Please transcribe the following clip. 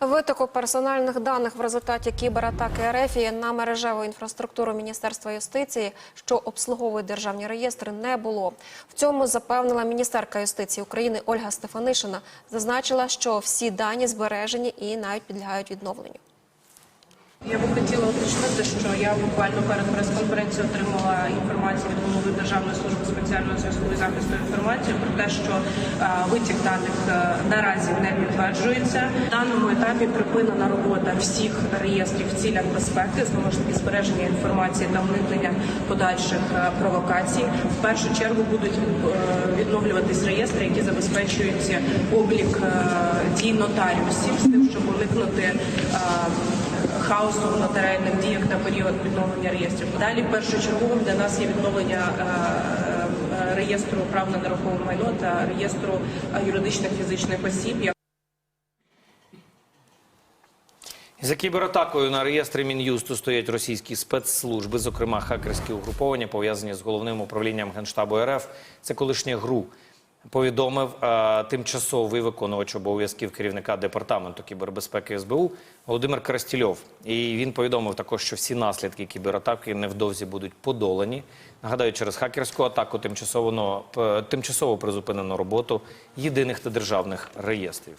Витоку персональних даних в результаті кібератаки РФ на мережеву інфраструктуру Міністерства юстиції, що обслуговує державні реєстри, не було. В цьому запевнила міністерка юстиції України Ольга Стефанишина. Зазначила, що всі дані збережені і навіть підлягають відновленню. Я би хотіла уточнити, що я буквально перед прес-конференцією отримала інформацію голови Державної служби спеціального зв'язку і захисту інформації про те, що е, витік даних е, наразі не підтверджується. На даному етапі припинена робота всіх реєстрів в цілях безпеки, знову ж таки збереження інформації та уникнення подальших е, провокацій. В першу чергу будуть відновлюватись реєстри, які забезпечують облік дій нотаріусів з тим, щоб уникнути. Хаосу в нотаріальних діях на період відновлення реєстрів. Далі першочерговим для нас є відновлення е, е, реєстру прав на нерухоме майно та реєстру е, юридичних фізичних осіб. За кібератакою на реєстрі Мін'юсту стоять російські спецслужби, зокрема хакерські угруповання, пов'язані з головним управлінням Генштабу РФ. Це колишнє ГРУ. Повідомив е, тимчасовий виконувач обов'язків керівника департаменту кібербезпеки СБУ Володимир Крастільов. І він повідомив також, що всі наслідки кібератаки невдовзі будуть подолані. Нагадаю, через хакерську атаку тимчасово, тимчасово призупинено роботу єдиних та державних реєстрів.